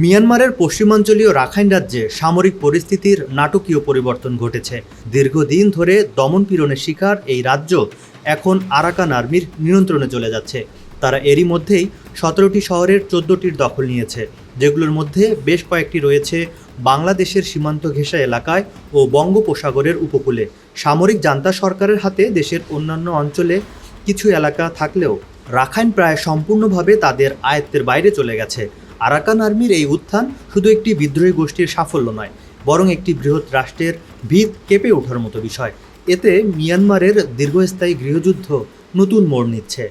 মিয়ানমারের পশ্চিমাঞ্চলীয় রাখাইন রাজ্যে সামরিক পরিস্থিতির নাটকীয় পরিবর্তন ঘটেছে। দীর্ঘদিন ধরে দমনপীড়নের শিকার এই রাজ্য এখন আরাকান আর্মির নিয়ন্ত্রণে চলে যাচ্ছে। তারা এরই মধ্যেই সতেরোটি শহরের চোদ্দটির দখল নিয়েছে, যেগুলোর মধ্যে বেশ কয়েকটি রয়েছে বাংলাদেশের সীমান্ত ঘেঁষা এলাকায় ও বঙ্গোপসাগরের উপকূলে। সামরিক জান্তা সরকারের হাতে দেশের অন্যান্য অঞ্চলে কিছু এলাকা থাকলেও রাখাইন প্রায় সম্পূর্ণভাবে তাদের আয়ত্তের বাইরে চলে গেছে। আরাকান আর্মির এই উত্থান শুধু একটি বিদ্রোহী গোষ্ঠীর সাফল্য নয়, বরং একটি বৃহৎ রাষ্ট্রের ভিত কেঁপে ওঠার মতো বিষয়। এতে মিয়ানমারের দীর্ঘস্থায়ী গৃহযুদ্ধ নতুন মোড় নিচ্ছে।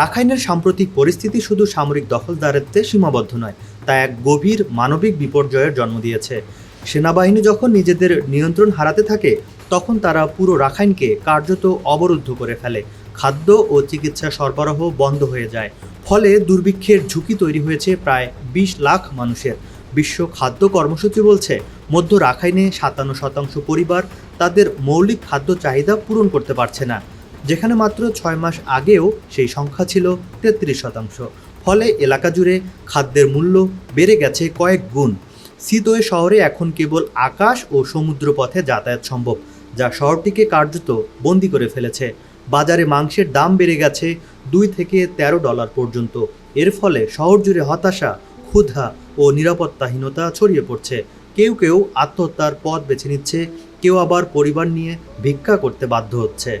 রাখাইনের সাম্প্রতিক পরিস্থিতি শুধু সামরিক দখলদারিত্বে সীমাবদ্ধ নয়, তা এক গভীর মানবিক বিপর্যয়ের জন্ম দিয়েছে। সেনাবাহিনী যখন নিজেদের নিয়ন্ত্রণ হারাতে থাকে তখন তারা পুরো রাখাইনকে কার্যত অবরুদ্ধ করে ফেলে। খাদ্য ও চিকিৎসা সরবরাহ বন্ধ হয়ে যায়। ফলে দুর্ভিক্ষের ঝুঁকি তৈরি হয়েছে প্রায় বিশ লাখ মানুষের। বিশ্ব খাদ্য কর্মসূচি বলছে, মধ্য রাখাইনে সাতান্ন শতাংশ পরিবার তাদের মৌলিক খাদ্য চাহিদা পূরণ করতে পারছে না, যেখানে মাত্র ছয় মাস আগেও সেই সংখ্যা ছিল তেত্রিশ শতাংশ। ফলে এলাকা জুড়ে খাদ্যের মূল্য বেড়ে গেছে কয়েক গুণ। সিতোয়ে শহরে এখন কেবল আকাশ ও সমুদ্র পথে যাতায়াত সম্ভব। যা শহরটিকে কার্যত বন্দি করে ফেলেছে। বাজারে মাংসের দাম বেড়ে গেছে দুই থেকে তেরো ডলার পর্যন্ত। এর ফলে শহর জুড়ে হতাশা, ক্ষুধা ও নিরাপত্তাহীনতা ছড়িয়ে পড়ছে। কেউ কেউ আত্মহত্যার পথ বেছে নিচ্ছে, কেউ আবার পরিবার নিয়ে ভিক্ষা করতে বাধ্য হচ্ছে।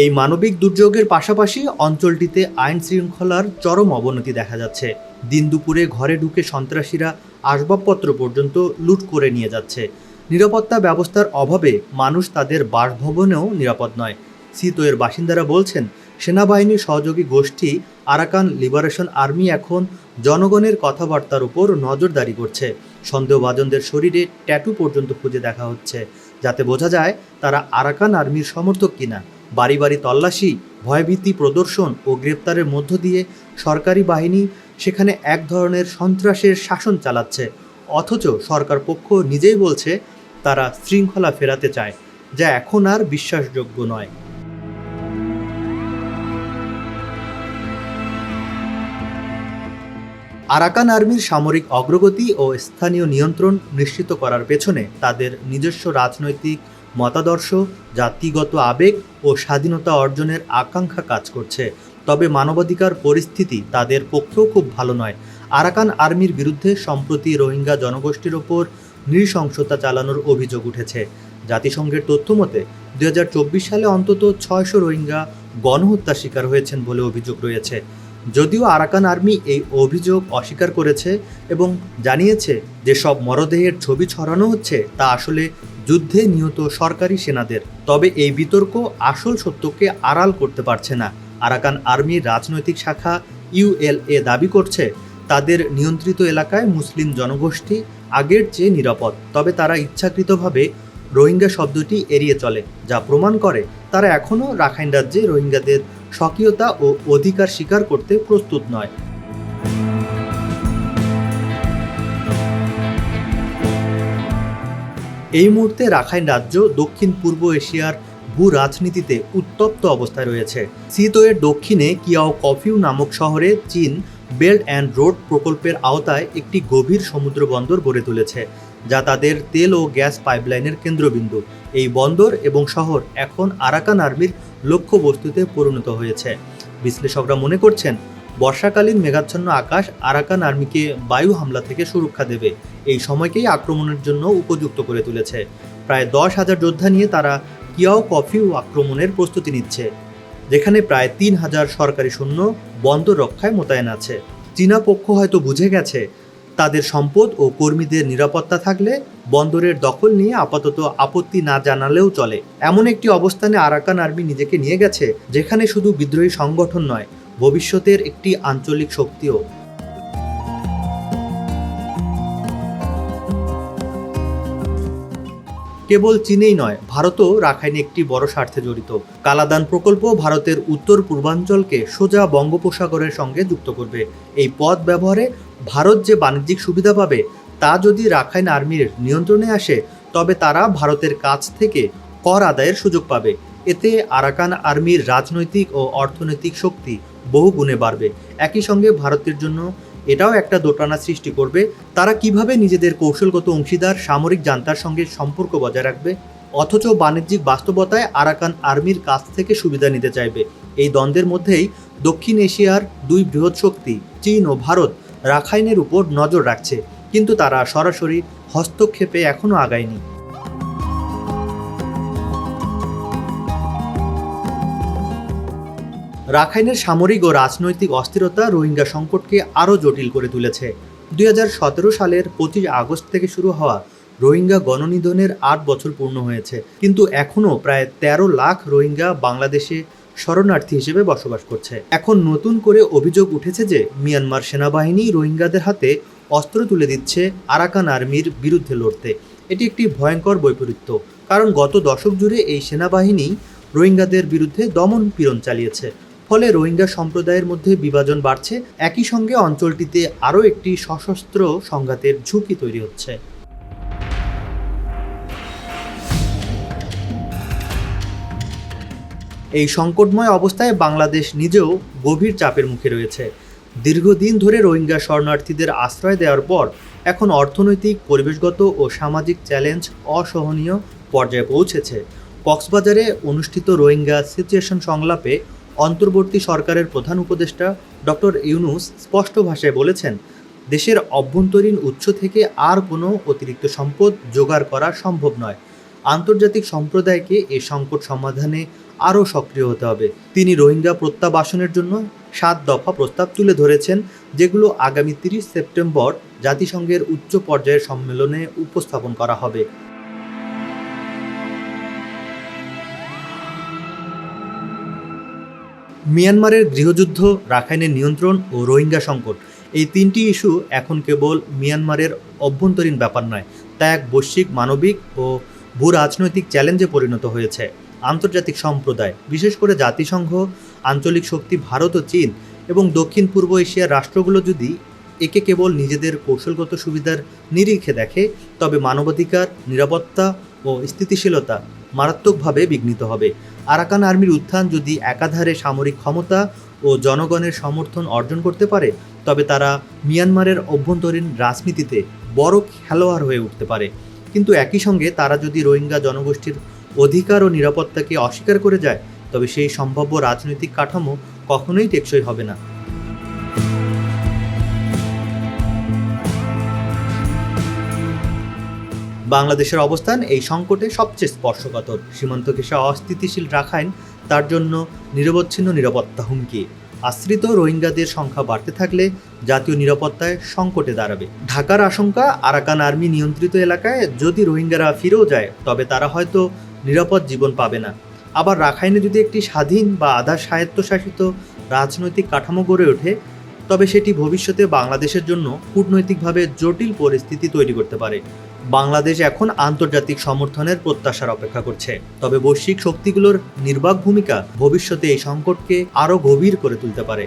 এই মানবিক দুর্যোগের পাশাপাশি অঞ্চলটিতে আইন শৃঙ্খলার চরম অবনতি দেখা যাচ্ছে। দিন দুপুরে ঘরে ঢুকে সন্ত্রাসীরা আসবাবপত্র পর্যন্ত লুট করে নিয়ে যাচ্ছে। নিরাপত্তা ব্যবস্থার অভাবে মানুষ তাদের বাসভবনেও নিরাপদ নয়। সিতোয়ের বাসিন্দারা বলছেন, সেনাবাহিনীর সহযোগী গোষ্ঠী আরাকান লিবারেশন আর্মি এখন জনগণের কথাবার্তার উপর নজরদারি করছে। সন্দেহভাজনদের শরীরে ট্যাটু পর্যন্ত খুঁজে দেখা হচ্ছে। যাতে বোঝা যায়, তারা আরাকান আর্মির সমর্থক কিনা। বাড়ি বাড়ি তল্লাশি, ভয়ভীতি প্রদর্শন ও গ্রেপ্তারের মধ্য দিয়ে সরকারি বাহিনী সেখানে এক ধরনের সন্ত্রাসের শাসন চালাচ্ছে। অথচ সরকার পক্ষ নিজেই বলছে, তারা শৃঙ্খলা ফেরাতে চায়, যা এখন আর বিশ্বাসযোগ্য নয়। আরাকান আর্মির সামরিক অগ্রগতি ও স্থানীয় নিয়ন্ত্রণ নিশ্চিত করার পেছনে তাদের নিজস্ব রাজনৈতিক মতাদর্শ, জাতিগত আবেগ ও স্বাধীনতা অর্জনের আকাঙ্ক্ষা কাজ করছে। তবে মানবাধিকার পরিস্থিতি তাদের পক্ষেও খুব ভালো নয়। আরাকান আর্মির বিরুদ্ধে সম্প্রতি রোহিঙ্গা জনগোষ্ঠীর ওপর নৃশংসতা চালানোর অভিযোগ উঠেছে। জাতিসংঘের তথ্য মতে, দুই হাজার চব্বিশ সালে অন্তত ছয়শো রোহিঙ্গা গণহত্যার শিকার হয়েছেন বলে অভিযোগ রয়েছে। যদিও আরাকান আর্মি এই অভিযোগ অস্বীকার করেছে এবং জানিয়েছে যে সব মরদেহের ছবি ছড়ানো হচ্ছে, তা আসলে যুদ্ধে নিহত সরকারি সেনাদের। তবে এই বিতর্ক আসল সত্যকে আড়াল করতে পারছে না। আরাকান আর্মির রাজনৈতিক শাখা ইউএলএ দাবি করছে, তাদের নিয়ন্ত্রিত এলাকায় মুসলিম জনগোষ্ঠী আগের চেয়ে নিরাপদ, তবে তারা ইচ্ছাকৃতভাবে রোহিঙ্গা শব্দটি এড়িয়ে চলে, যা প্রমাণ করে তারা এখনও রাখাইন রাজ্যে রোহিঙ্গাদের স্বকীয়তা ও অধিকার স্বীকার করতে প্রস্তুত নয়। এই মুহূর্তে রাখাইন রাজ্য দক্ষিণ পূর্ব এশিয়ার ভূ রাজনীতিতে উত্তপ্ত অবস্থায় রয়েছে। সিতোয়ের দক্ষিণে কিয়াও কফিউ নামক শহরে চীন বেল্ট অ্যান্ড রোড প্রকল্পের আওতায় একটি গভীর সমুদ্র বন্দর গড়ে তুলেছে, যা তাদের তেল ও গ্যাস পাইপলাইনের কেন্দ্রবিন্দু। এই বন্দর এবং শহর এখন আরাকান আর্মির লক্ষ্যবস্তুতে পরিণত হয়েছে। বিশ্লেষকরা মনে করছেন, বর্ষাকালীন মেঘাচ্ছন্ন আকাশ আরাকান আর্মিকে বায়ু হামলা থেকে সুরক্ষা দেবে। এই সময়কেই আক্রমণের জন্য উপযুক্ত করে তুলেছে। প্রায় দশ হাজার যোদ্ধা নিয়ে তারা কিয়াও কফিউ আক্রমণের প্রস্তুতি নিচ্ছে, যেখানে প্রায় তিন হাজার সরকারি সৈন্য বন্দর রক্ষায় মোতায়েন আছে। চীনা পক্ষ হয়তো বুঝে গেছে, তাদের সম্পদ ও কর্মীদের নিরাপত্তা থাকলে বন্দরের দখল নিয়ে আপাতত আপত্তি না জানালেও চলে। এমন একটি অবস্থানে আরাকান আর্মি নিজেকে নিয়ে গেছে, যেখানে শুধু বিদ্রোহী সংগঠন নয়, ভবিষ্যতের একটি আঞ্চলিক শক্তিও। কেবল চীনেই নয়, ভারতও রাখাইনে একটি বড় স্বার্থে জড়িত। কালাদান প্রকল্প ভারতের উত্তর পূর্বাঞ্চলকে সোজা বঙ্গোপসাগরের সঙ্গে যুক্ত করবে। এই পথ ব্যবহারে ভারত যে বাণিজ্যিক সুবিধা পাবে, তা যদি রাখাইন আর্মির নিয়ন্ত্রণে আসে, তবে তারা ভারতের কাছ থেকে কর আদায়ের সুযোগ পাবে। এতে আরাকান আর্মির রাজনৈতিক ও অর্থনৈতিক শক্তি বহু গুণে বাড়বে। একই সঙ্গে ভারতের জন্য এটাও একটা দোটানা সৃষ্টি করবে। তারা কীভাবে নিজেদের কৌশলগত অংশীদার সামরিক জান্তার সঙ্গে সম্পর্ক বজায় রাখবে? অথচ বাণিজ্যিক বাস্তবতায় আরাকান আর্মির কাছ থেকে সুবিধা নিতে চাইবে। এই দ্বন্দ্বের মধ্যেই দক্ষিণ এশিয়ার দুই বৃহৎ শক্তি, চীন ও ভারত, রাখাইনের উপর নজর রাখছে। কিন্তু তারা সরাসরি হস্তক্ষেপে এখনও আগায়নি। রাখাইনের সামরিক ও রাজনৈতিক অস্থিরতা রোহিঙ্গা সংকটকে আরও জটিল করে তুলেছে। দুই হাজার সতেরো সালের পঁচিশ আগস্ট থেকে শুরু হওয়া রোহিঙ্গা গণনিধনের আট বছর পূর্ণ হয়েছে, কিন্তু এখনও প্রায় ১৩ লাখ রোহিঙ্গা বাংলাদেশে শরণার্থী হিসেবে বসবাস করছে। এখন নতুন করে অভিযোগ উঠেছে যে মিয়ানমার সেনাবাহিনী রোহিঙ্গাদের হাতে অস্ত্র তুলে দিচ্ছে আরাকান আর্মির বিরুদ্ধে লড়তে। এটি একটি ভয়ঙ্কর বৈপরীত্য, কারণ গত দশক জুড়ে এই সেনাবাহিনী রোহিঙ্গাদের বিরুদ্ধে দমন পীড়ন চালিয়েছে। ফলে রোহিঙ্গা সম্প্রদায়ের মধ্যে বিভাজন বাড়ছে। একই সঙ্গে অঞ্চলটিতে আরও একটি সশস্ত্র সংঘাতের ঝুঁকি তৈরি হচ্ছে। এই সংকটময় অবস্থায় বাংলাদেশ নিজেও গভীর চাপের মুখে রয়েছে। দীর্ঘদিন ধরে রোহিঙ্গা শরণার্থীদের আশ্রয় দেওয়ার পর এখন অর্থনৈতিক, পরিবেশগত ও সামাজিক চ্যালেঞ্জ অসহনীয় পর্যায়ে পৌঁছেছে। কক্সবাজারে অনুষ্ঠিত রোহিঙ্গা সিচুয়েশন সংলাপে অন্তর্বর্তী সরকারের প্রধান উপদেষ্টা ডক্টর ইউনুস স্পষ্ট ভাষায় বলেছেন, দেশের অভ্যন্তরীণ উৎস থেকে আর কোনো অতিরিক্ত সম্পদ জোগাড় করা সম্ভব নয়। আন্তর্জাতিক সম্প্রদায়কে এ সংকট সমাধানে আরও সক্রিয় হতে হবে। তিনি রোহিঙ্গা প্রত্যাবাসনের জন্য সাত দফা প্রস্তাব তুলে ধরেছেন, যেগুলো আগামী তিরিশ সেপ্টেম্বর জাতিসংঘের উচ্চ পর্যায়ের সম্মেলনে উপস্থাপন করা হবে। মিয়ানমারের গৃহযুদ্ধ, রাখাইনের নিয়ন্ত্রণ ও রোহিঙ্গা সংকট। এই তিনটি ইস্যু এখন কেবল মিয়ানমারের অভ্যন্তরীণ ব্যাপার নয়, তা এক বৈশ্বিক, মানবিক ও ভূ রাজনৈতিক চ্যালেঞ্জে পরিণত হয়েছে। আন্তর্জাতিক সম্প্রদায়, বিশেষ করে জাতিসংঘ, আঞ্চলিক শক্তি ভারত ও চীন এবং দক্ষিণ পূর্ব এশিয়ার রাষ্ট্রগুলো যদি একে কেবল নিজেদের কৌশলগত সুবিধার নিরিখে দেখে, তবে মানবাধিকার, নিরাপত্তা ও স্থিতিশীলতা মারাত্মকভাবে বিঘ্নিত হবে। আরাকান আর্মির উত্থান যদি একাধারে সামরিক ক্ষমতা ও জনগণের সমর্থন অর্জন করতে পারে, তবে তারা মিয়ানমারের অভ্যন্তরীণ রাজনীতিতে বড় খেলোয়াড় হয়ে উঠতে পারে। কিন্তু একই সঙ্গে তারা যদি রোহিঙ্গা জনগোষ্ঠীর অধিকার ও নিরাপত্তাকে অস্বীকার করে যায়, তবে সেই সম্ভাব্য রাজনৈতিক কাঠামো কখনোই টেকসই হবে না। বাংলাদেশের অবস্থান এই সংকটে সবচেয়ে স্পর্শকাতর। সীমান্ত ঘেঁষা অস্থিতিশীল রাখাইন, তার জন্য নিরবচ্ছিন্ন নিরাপত্তা হুমকি। আশ্রিত রোহিঙ্গাদের সংখ্যা বাড়তে থাকলে জাতীয় নিরাপত্তায় সংকটে দাঁড়াবে। ঢাকার আশঙ্কা, আরাকান আর্মি নিয়ন্ত্রিত এলাকায় যদি রোহিঙ্গারা ফিরেও যায়, তবে তারা হয়তো নিরাপদ জীবন পাবে না। আবার রাখাইনে যদি একটি স্বাধীন বা আধা স্বায়ত্তশাসিত রাজনৈতিক কাঠামো গড়ে ওঠে তবে সেটি ভবিষ্যতে বাংলাদেশের জন্য কূটনৈতিকভাবে জটিল পরিস্থিতি তৈরি করতে পারে। বাংলাদেশ এখন আন্তর্জাতিক সমর্থনের প্রত্যাশার অপেক্ষা করছে। তবে বৈশ্বিক শক্তিগুলোর নির্বাক ভূমিকা ভবিষ্যতে এই সংকটকে আরও গভীর করে তুলতে পারে।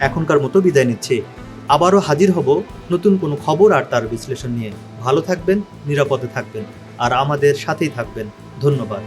এখনকার মতো বিদায় নিচ্ছি। আবারও হাজির হব নতুন কোনো খবর আর তার বিশ্লেষণ নিয়ে। ভালো থাকবেন, নিরাপদে থাকবেন। আর আমাদের সাথেই থাকবেন। ধন্যবাদ।